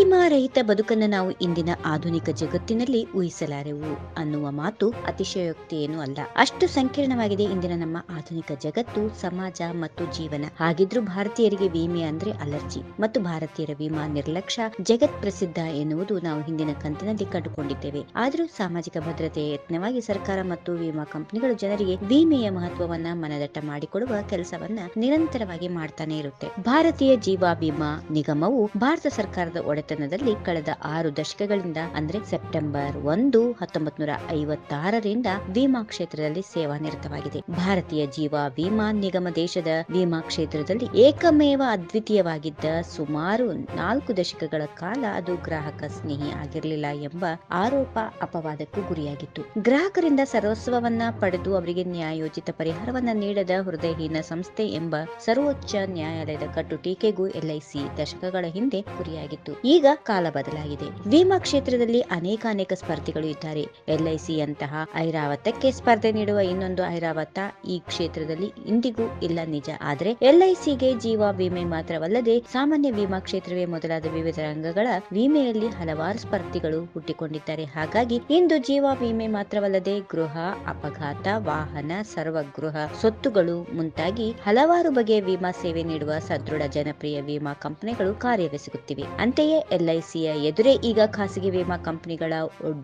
ವಿಮಾ ರಹಿತ ಬದುಕನ್ನು ನಾವು ಇಂದಿನ ಆಧುನಿಕ ಜಗತ್ತಿನಲ್ಲಿ ಊಹಿಸಲಾರೆವು ಅನ್ನುವ ಮಾತು ಅತಿಶಯೋಕ್ತಿಯೇನೂ ಅಲ್ಲ. ಅಷ್ಟು ಸಂಕೀರ್ಣವಾಗಿದೆ ಇಂದಿನ ನಮ್ಮ ಆಧುನಿಕ ಜಗತ್ತು, ಸಮಾಜ ಮತ್ತು ಜೀವನ. ಹಾಗಿದ್ರೂ ಭಾರತೀಯರಿಗೆ ವಿಮೆ ಅಂದ್ರೆ ಅಲರ್ಜಿ. ಮತ್ತು ಭಾರತೀಯರ ವಿಮಾ ನಿರ್ಲಕ್ಷ್ಯ, ಜಗತ್ ಪ್ರಸಿದ್ಧ ಎನ್ನುವುದು ನಾವು ಹಿಂದಿನ ಕಂತಿನಲ್ಲಿ ಕಂಡುಕೊಂಡಿದ್ದೇವೆ. ಆದರೂ ಸಾಮಾಜಿಕ ಭದ್ರತೆಯ ಯತ್ನವಾಗಿ ಸರ್ಕಾರ ಮತ್ತು ವಿಮಾ ಕಂಪನಿಗಳು ಜನರಿಗೆ ವಿಮೆಯ ಮಹತ್ವವನ್ನ ಮನದಟ್ಟ ಮಾಡಿಕೊಡುವ ಕೆಲಸವನ್ನ ನಿರಂತರವಾಗಿ ಮಾಡ್ತಾನೆ ಇರುತ್ತೆ. ಭಾರತೀಯ ಜೀವ ವಿಮಾ ನಿಗಮವು ಭಾರತ ಸರ್ಕಾರದ ಒಡೆತನದಲ್ಲಿ ಕಳೆದ ಆರು ದಶಕಗಳಿಂದ, ಅಂದ್ರೆ ಸೆಪ್ಟೆಂಬರ್ ಒಂದು ಹತ್ತೊಂಬತ್ ನೂರ ಐವತ್ತಾರರಿಂದ ವಿಮಾ ಕ್ಷೇತ್ರದಲ್ಲಿ ಸೇವಾ ನಿರತವಾಗಿದೆ. ಭಾರತೀಯ ಜೀವ ವಿಮಾ ನಿಗಮ ದೇಶದ ವಿಮಾ ಕ್ಷೇತ್ರದಲ್ಲಿ ಏಕಮೇವ ಅದ್ವಿತೀಯವಾಗಿದ್ದ ಸುಮಾರು ನಾಲ್ಕು ದಶಕಗಳ ಕಾಲ ಅದು ಗ್ರಾಹಕ ಸ್ನೇಹಿ ಆಗಿರಲಿಲ್ಲ ಎಂಬ ಆರೋಪ ಅಪವಾದಕ್ಕೂ ಗುರಿಯಾಗಿತ್ತು. ಗ್ರಾಹಕರಿಂದ ಸರ್ವಸ್ವವನ್ನ ಪಡೆದು ಅವರಿಗೆ ನ್ಯಾಯೋಚಿತ ಪರಿಹಾರವನ್ನ ನೀಡದ ಹೃದಯಹೀನ ಸಂಸ್ಥೆ ಎಂಬ ಸರ್ವೋಚ್ಚ ನ್ಯಾಯಾಲಯದ ಕಟ್ಟು ಟೀಕೆಗೂ ಎಲ್ಐಸಿ ದಶಕಗಳ ಹಿಂದೆ ಗುರಿಯಾಗಿತ್ತು. ಈಗ ಕಾಲ ಬದಲಾಗಿದೆ. ವಿಮಾ ಕ್ಷೇತ್ರದಲ್ಲಿ ಅನೇಕ ಅನೇಕ ಸ್ಪರ್ಧಿಗಳು ಇದ್ದಾರೆ. ಎಲ್ಐಸಿ ಅಂತಹ ಐರಾವತಕ್ಕೆ ಸ್ಪರ್ಧೆ ನೀಡುವ ಇನ್ನೊಂದು ಐರಾವತ ಈ ಕ್ಷೇತ್ರದಲ್ಲಿ ಇಂದಿಗೂ ಇಲ್ಲ ನಿಜ. ಆದ್ರೆ ಸಿಗೆ ಜೀವ, ವಿಮೆ ಮಾತ್ರವಲ್ಲದೆ ಸಾಮಾನ್ಯ ವಿಮಾ ಕ್ಷೇತ್ರವೇ ಮೊದಲಾದ ವಿವಿಧ ರಂಗಗಳ ವಿಮೆಯಲ್ಲಿ ಹಲವಾರು ಸ್ಪರ್ಧಿಗಳು ಹುಟ್ಟಿಕೊಂಡಿದ್ದಾರೆ. ಹಾಗಾಗಿ ಇಂದು ಜೀವ, ವಿಮೆ ಮಾತ್ರವಲ್ಲದೆ ಗೃಹ, ಅಪಘಾತ, ವಾಹನ, ಸರ್ವಗೃಹ ಸ್ವತ್ತುಗಳು ಮುಂತಾಗಿ ಹಲವಾರು ಬಗೆಯ ವಿಮಾ ಸೇವೆ ನೀಡುವ ಸದೃಢ ಜನಪ್ರಿಯ ವಿಮಾ ಕಂಪನಿಗಳು ಕಾರ್ಯವೆಸಗುತ್ತಿವೆ ಅಂತೆಯೇ ಎಲ್ಐಸಿಯ ಎದುರೇ ಈಗ ಖಾಸಗಿ ವಿಮಾ ಕಂಪನಿಗಳ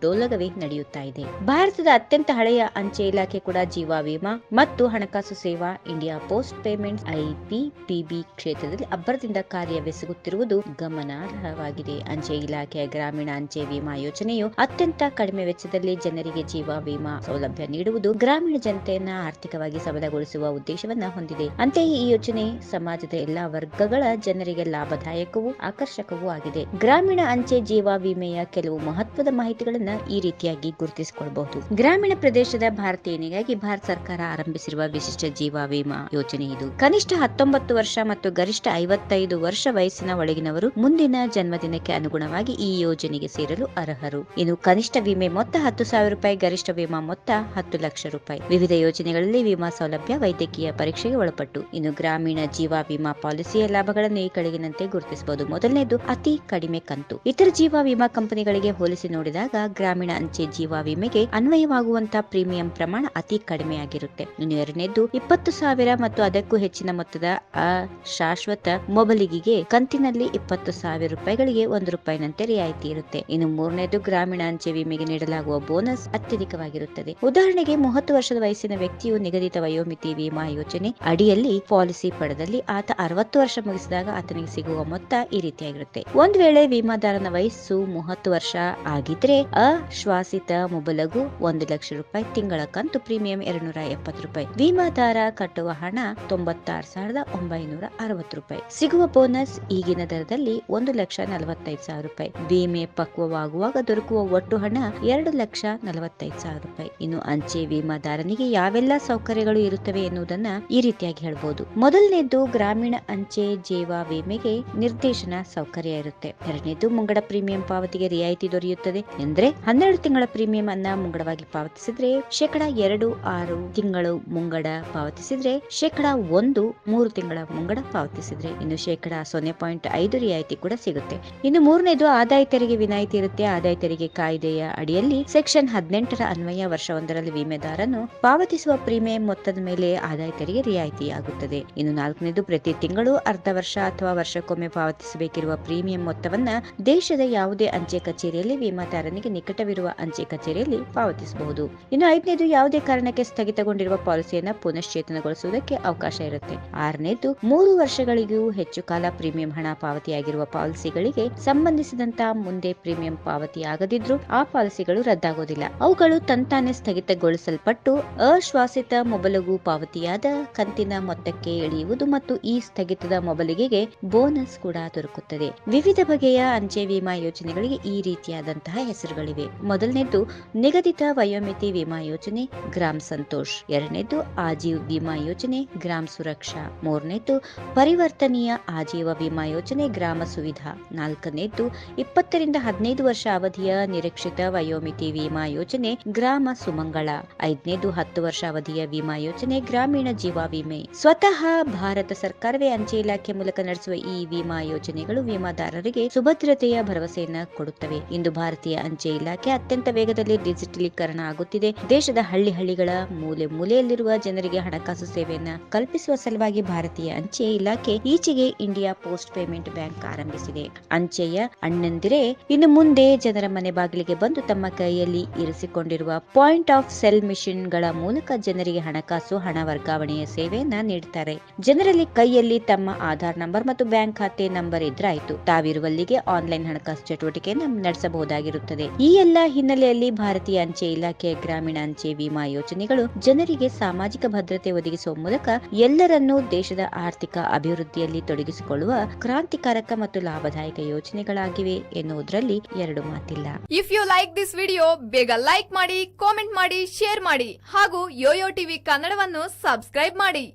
ಡೋಲಗವೇ ನಡೆಯುತ್ತಾ ಇದೆ. ಭಾರತದ ಅತ್ಯಂತ ಹಳೆಯ ಅಂಚೆ ಇಲಾಖೆ ಕೂಡ ಜೀವ ವಿಮಾ ಮತ್ತು ಹಣಕಾಸು ಸೇವಾ ಇಂಡಿಯಾ ಪೋಸ್ಟ್ ಪೇಮೆಂಟ್ ಐಪಿಪಿಬಿ ಕ್ಷೇತ್ರದಲ್ಲಿ ಅಬ್ಬರದಿಂದ ಕಾರ್ಯವೆಸಗುತ್ತಿರುವುದು ಗಮನಾರ್ಹವಾಗಿದೆ. ಅಂಚೆ ಇಲಾಖೆಯ ಗ್ರಾಮೀಣ ಅಂಚೆ ವಿಮಾ ಯೋಜನೆಯು ಅತ್ಯಂತ ಕಡಿಮೆ ವೆಚ್ಚದಲ್ಲಿ ಜನರಿಗೆ ಜೀವ ವಿಮಾ ಸೌಲಭ್ಯ ನೀಡುವುದು ಗ್ರಾಮೀಣ ಜನತೆಯನ್ನ ಆರ್ಥಿಕವಾಗಿ ಸಬಲಗೊಳಿಸುವ ಉದ್ದೇಶವನ್ನ ಹೊಂದಿದೆ. ಅಂತೆಯೇ ಈ ಯೋಜನೆ ಸಮಾಜದ ಎಲ್ಲಾ ವರ್ಗಗಳ ಜನರಿಗೆ ಲಾಭದಾಯಕವೂ ಆಕರ್ಷಕವೂ ಆಗಿದೆ. ಗ್ರಾಮೀಣ ಅಂಚೆ ಜೀವ ವಿಮೆಯ ಕೆಲವು ಮಹತ್ವದ ಮಾಹಿತಿಗಳನ್ನು ಈ ರೀತಿಯಾಗಿ ಗುರುತಿಸಿಕೊಳ್ಳಬಹುದು ಗ್ರಾಮೀಣ ಪ್ರದೇಶದ ಭಾರತೀಯನಿಗಾಗಿ ಭಾರತ ಸರ್ಕಾರ ಆರಂಭಿಸಿರುವ ವಿಶಿಷ್ಟ ಜೀವ ವಿಮಾ ಯೋಜನೆ ಇದು. ಕನಿಷ್ಠ ಹತ್ತೊಂಬತ್ತು ವರ್ಷ ಮತ್ತು ಗರಿಷ್ಠ ಐವತ್ತೈದು ವರ್ಷ ವಯಸ್ಸಿನ ಒಳಗಿನವರು ಮುಂದಿನ ಜನ್ಮದಿನಕ್ಕೆ ಅನುಗುಣವಾಗಿ ಈ ಯೋಜನೆಗೆ ಸೇರಲು ಅರ್ಹರು. ಇನ್ನು ಕನಿಷ್ಠ ವಿಮೆ ಮೊತ್ತ ಹತ್ತು ಸಾವಿರ ರೂಪಾಯಿ, ಗರಿಷ್ಠ ವಿಮಾ ಮೊತ್ತ ಹತ್ತು ಲಕ್ಷ ರೂಪಾಯಿ. ವಿವಿಧ ಯೋಜನೆಗಳಲ್ಲಿ ವಿಮಾ ಸೌಲಭ್ಯ, ವೈದ್ಯಕೀಯ ಪರೀಕ್ಷೆಗೆ ಒಳಪಟ್ಟು. ಇನ್ನು ಗ್ರಾಮೀಣ ಜೀವ ವಿಮಾ ಪಾಲಿಸಿಯ ಲಾಭಗಳನ್ನು ಈ ಕೆಳಗಿನಂತೆ ಗುರುತಿಸಬಹುದು. ಮೊದಲನೇದು ಅತಿ ಕಡಿಮೆ ಕಂತು. ಇತರ ಜೀವ ವಿಮಾ ಕಂಪನಿಗಳಿಗೆ ಹೋಲಿಸಿ ನೋಡಿದಾಗ ಗ್ರಾಮೀಣ ಅಂಚೆ ಜೀವ ವಿಮೆಗೆ ಅನ್ವಯವಾಗುವಂತಹ ಪ್ರೀಮಿಯಂ ಪ್ರಮಾಣ ಅತಿ ಕಡಿಮೆಯಾಗಿರುತ್ತೆ. ಇನ್ನು ಎರಡನೇದು ಇಪ್ಪತ್ತು ಸಾವಿರ ಮತ್ತು ಅದಕ್ಕೂ ಹೆಚ್ಚಿನ ಮೊತ್ತದ ಅಶಾಶ್ವತ ಮೊಬಲಿಗೆ ಕಂತಿನಲ್ಲಿ ಇಪ್ಪತ್ತು ಸಾವಿರ ರೂಪಾಯಿಗಳಿಗೆ ಒಂದು ರೂಪಾಯಿನಂತೆ ರಿಯಾಯಿತಿ ಇರುತ್ತೆ. ಇನ್ನು ಮೂರನೇದು, ಗ್ರಾಮೀಣ ಅಂಚೆ ವಿಮೆಗೆ ನೀಡಲಾಗುವ ಬೋನಸ್ ಅತ್ಯಧಿಕವಾಗಿರುತ್ತದೆ. ಉದಾಹರಣೆಗೆ, ಮೂವತ್ತು ವರ್ಷದ ವಯಸ್ಸಿನ ವ್ಯಕ್ತಿಯು ನಿಗದಿತ ವಯೋಮಿತಿ ವಿಮಾ ಯೋಜನೆ ಅಡಿಯಲ್ಲಿ ಪಾಲಿಸಿ ಪಡೆದಲ್ಲಿ ಆತ ಅರವತ್ತು ವರ್ಷ ಮುಗಿಸಿದಾಗ ಆತನಿಗೆ ಸಿಗುವ ಮೊತ್ತ ಈ ರೀತಿಯಾಗಿರುತ್ತೆ. ಒಂದ್ ವೇಳೆ ವಿಮಾದಾರನ ವಯಸ್ಸು ಮೂವತ್ತು ವರ್ಷ ಆಗಿದ್ರೆ ಅಶ್ವಾಸಿತ ಮೊಬಲಗು ಒಂದು ಲಕ್ಷ ರೂಪಾಯಿ ತಿಂಗಳ ಕಂತು ಪ್ರೀಮಿಯಂ ಎರಡ್ನೂರ ಎಪ್ಪತ್ತು ರೂಪಾಯಿ. ವಿಮಾದಾರ ಕಟ್ಟುವ ಹಣ ತೊಂಬತ್ತಾರು ಸಾವಿರದ ಒಂಬೈನೂರ ಅರವತ್ತು ರೂಪಾಯಿ. ಸಿಗುವ ಬೋನಸ್ ಈಗಿನ ದರದಲ್ಲಿ ಒಂದು ಲಕ್ಷ ನಲವತ್ತೈದು ಸಾವಿರ ರೂಪಾಯಿ. ವಿಮೆ ಪಕ್ವವಾಗುವಾಗ ದೊರಕುವ ಒಟ್ಟು ಹಣ ಎರಡು ಲಕ್ಷ ನಲವತ್ತೈದು ಸಾವಿರ ರೂಪಾಯಿ. ಇನ್ನು ಅಂಚೆ ವಿಮಾದಾರನಿಗೆ ಯಾವೆಲ್ಲ ಸೌಕರ್ಯಗಳು ಇರುತ್ತವೆ ಎನ್ನುವುದನ್ನ ಈ ರೀತಿಯಾಗಿ ಹೇಳಬಹುದು ಮೊದಲನೇದು ಗ್ರಾಮೀಣ ಅಂಚೆ ಜೀವ ವಿಮೆಗೆ ನಿರ್ದೇಶನ ಸೌಕರ್ಯ ಇರುತ್ತೆ. ಎರಡನೇದು ಮುಂಗಡ ಪ್ರೀಮಿಯಂ ಪಾವತಿಗೆ ರಿಯಾಯಿತಿ ದೊರೆಯುತ್ತದೆ ಎಂದರೆ ಹನ್ನೆರಡು ತಿಂಗಳ ಪ್ರೀಮಿಯಂ ಅನ್ನ ಮುಂಗಡವಾಗಿ ಪಾವತಿಸಿದ್ರೆ ಶೇಕಡ ಎರಡು ಆರು ತಿಂಗಳು ಮುಂಗಡ ಪಾವತಿಸಿದ್ರೆ ಶೇಕಡ ಒಂದು ಮೂರು ತಿಂಗಳ ಮುಂಗಡ ಪಾವತಿಸಿದ್ರೆ ಇನ್ನು ಶೇಕಡ ಸೊನ್ನೆ ಪಾಯಿಂಟ್ ಐದು ರಿಯಾಯಿತಿ ಕೂಡ ಸಿಗುತ್ತೆ. ಇನ್ನು ಮೂರನೇದು ಆದಾಯ ತೆರಿಗೆ ವಿನಾಯಿತಿ ಇರುತ್ತೆ. ಆದಾಯ ತೆರಿಗೆ ಕಾಯ್ದೆಯ ಅಡಿಯಲ್ಲಿ ಸೆಕ್ಷನ್ ಹದಿನೆಂಟರ ಅನ್ವಯ ವರ್ಷವೊಂದರಲ್ಲಿ ವಿಮೆದಾರನು ಪಾವತಿಸುವ ಪ್ರೀಮಿಯಂ ಮೊತ್ತದ ಮೇಲೆ ಆದಾಯ ತೆರಿಗೆ ರಿಯಾಯಿತಿಯಾಗುತ್ತದೆ. ಇನ್ನು ನಾಲ್ಕನೇದು ಪ್ರತಿ ತಿಂಗಳು ಅರ್ಧ ವರ್ಷ ಅಥವಾ ವರ್ಷಕ್ಕೊಮ್ಮೆ ಪಾವತಿಸಬೇಕಿರುವ ಪ್ರೀಮಿಯಂ ಮೊತ್ತವನ್ನ ದೇಶದ ಯಾವುದೇ ಅಂಚೆ ಕಚೇರಿಯಲ್ಲಿ ವಿಮಾದಾರನಿಗೆ ನಿಕಟವಿರುವ ಅಂಚೆ ಕಚೇರಿಯಲ್ಲಿ ಪಾವತಿಸಬಹುದು. ಇನ್ನು ಐದನೇದು ಯಾವುದೇ ಕಾರಣಕ್ಕೆ ಸ್ಥಗಿತಗೊಂಡಿರುವ ಪಾಲಿಸಿಯನ್ನ ಪುನಶ್ಚೇತನಗೊಳಿಸುವುದಕ್ಕೆ ಅವಕಾಶ ಇರುತ್ತೆ. ಆರನೇದು, ಮೂರು ವರ್ಷಗಳಿಗೂ ಹೆಚ್ಚು ಕಾಲ ಪ್ರೀಮಿಯಂ ಹಣ ಪಾವತಿಯಾಗಿರುವ ಪಾಲಿಸಿಗಳಿಗೆ ಸಂಬಂಧಿಸಿದಂತ ಮುಂದೆ ಪ್ರೀಮಿಯಂ ಪಾವತಿಯಾಗದಿದ್ರೂ ಆ ಪಾಲಿಸಿಗಳು ರದ್ದಾಗೋದಿಲ್ಲ. ಅವುಗಳು ತಂತಾನೆ ಸ್ಥಗಿತಗೊಳಿಸಲ್ಪಟ್ಟು ಅಶ್ವಾಸಿತ ಮೊಬಲಗು ಪಾವತಿಯಾದ ಕಂತಿನ ಮೊತ್ತಕ್ಕೆ ಇಳಿಯುವುದು ಮತ್ತು ಈ ಸ್ಥಗಿತದ ಮೊಬಲಿಗೆ ಬೋನಸ್ ಕೂಡ ದೊರಕುತ್ತದೆ. ವಿವಿಧ ಬಗೆಯ ಅಂಚೆ ವಿಮಾ ಯೋಜನೆಗಳಿಗೆ ಈ ರೀತಿಯಾದಂತಹ ಹೆಸರುಗಳಿವೆ. ಮೊದಲನೇದು ನಿಗದಿತ ವಯೋಮಿತಿ ವಿಮಾ ಯೋಜನೆ, ಗ್ರಾಮ್ ಸಂತೋಷ್. ಎರಡನೇದು ಆಜೀವ್ ವಿಮಾ ಯೋಜನೆ, ಗ್ರಾಮ್ ಸುರಕ್ಷಾ. ಮೂರನೇದು ಪರಿವರ್ತನೀಯ ಆಜೀವ ವಿಮಾ ಯೋಜನೆ, ಗ್ರಾಮ ಸುವಿಧಾ. ನಾಲ್ಕನೇದು ಇಪ್ಪತ್ತರಿಂದ ಹದಿನೈದು ವರ್ಷ ಅವಧಿಯ ನಿರೀಕ್ಷಿತ ವಯೋಮಿತಿ ವಿಮಾ ಯೋಜನೆ, ಗ್ರಾಮ ಸುಮಂಗಳ. ಐದನೇದು, ಹತ್ತು ವರ್ಷ ಅವಧಿಯ ವಿಮಾ ಯೋಜನೆ, ಗ್ರಾಮೀಣ ಜೀವ ವಿಮೆ. ಸ್ವತಃ ಭಾರತ ಸರ್ಕಾರವೇ ಅಂಚೆ ಇಲಾಖೆ ಮೂಲಕ ನಡೆಸುವ ಈ ವಿಮಾ ಯೋಜನೆಗಳು ವಿಮಾದಾರರಿಗೆ ಸುಭದ್ರತೆಯ ಭರವಸೆಯನ್ನ ಕೊಡುತ್ತವೆ. ಇಂದು ಭಾರತೀಯ ಅಂಚೆ ಇಲಾಖೆ ಅತ್ಯಂತ ವೇಗದಲ್ಲಿ ಡಿಜಿಟಲೀಕರಣ ಆಗುತ್ತಿದೆ. ದೇಶದ ಹಳ್ಳಿ ಹಳ್ಳಿಗಳ ಮೂಲೆ ಮೂಲೆಯಲ್ಲಿರುವ ಜನರಿಗೆ ಹಣಕಾಸು ಸೇವೆಯನ್ನ ಕಲ್ಪಿಸುವ ಸಲುವಾಗಿ ಭಾರತೀಯ ಅಂಚೆ ಇಲಾಖೆ ಈಚೆಗೆ ಇಂಡಿಯಾ ಪೋಸ್ಟ್ ಪೇಮೆಂಟ್ ಬ್ಯಾಂಕ್ ಆರಂಭಿಸಿದೆ. ಅಂಚೆಯ ಅಣ್ಣಂದಿರೇ ಇನ್ನು ಮುಂದೆ ಜನರ ಮನೆ ಬಾಗಿಲಿಗೆ ಬಂದು ತಮ್ಮ ಕೈಯಲ್ಲಿ ಇರಿಸಿಕೊಂಡಿರುವ ಪಾಯಿಂಟ್ ಆಫ್ ಸೆಲ್ ಮಿಷಿನ್ಗಳ ಮೂಲಕ ಜನರಿಗೆ ಹಣಕಾಸು, ಹಣ ವರ್ಗಾವಣೆಯ ಸೇವೆಯನ್ನ ನೀಡುತ್ತಾರೆ. ಜನರಲ್ಲಿ ಕೈಯಲ್ಲಿ ತಮ್ಮ ಆಧಾರ್ ನಂಬರ್ ಮತ್ತು ಬ್ಯಾಂಕ್ ಖಾತೆ ನಂಬರ್ ಇದ್ರಾಯ್ತು ತಾವಿರುವಲ್ಲಿಗೆ ಆನ್ಲೈನ್ ಹಣಕಾಸು ಚಟುವಟಿಕೆಯನ್ನು ನಡೆಸಬಹುದಾಗಿರುತ್ತದೆ. ಈ ಎಲ್ಲ ಹಿನ್ನೆಲೆಯಲ್ಲಿ ಭಾರತೀಯ ಅಂಚೆ ಇಲಾಖೆಯ ಗ್ರಾಮೀಣ ಅಂಚೆ ವಿಮಾ ಯೋಜನೆಗಳು ಜನರಿಗೆ ಸಾಮಾಜಿಕ ಭದ್ರತೆ ಒದಗಿಸುವ ಮೂಲಕ ಎಲ್ಲರನ್ನೂ ದೇಶದ ಆರ್ಥಿಕ ಅಭಿವೃದ್ಧಿಯಲ್ಲಿ ತೊಡಗಿಸಿಕೊಳ್ಳುವ ಕ್ರಾಂತಿಕಾರಕ ಮತ್ತು ಲಾಭದಾಯಕ ಯೋಜನೆಗಳಾಗಿವೆ ಎನ್ನುವುದರಲ್ಲಿ ಎರಡು ಮಾತಿಲ್ಲ. If you like this video ಬೇಗ ಲೈಕ್ ಮಾಡಿ ಕಾಮೆಂಟ್ ಮಾಡಿ ಶೇರ್ ಮಾಡಿ ಹಾಗೂ ಯೋಯೋ ಟಿವಿ ಕನ್ನಡವನ್ನು ಸಬ್ಸ್ಕ್ರೈಬ್ ಮಾಡಿ.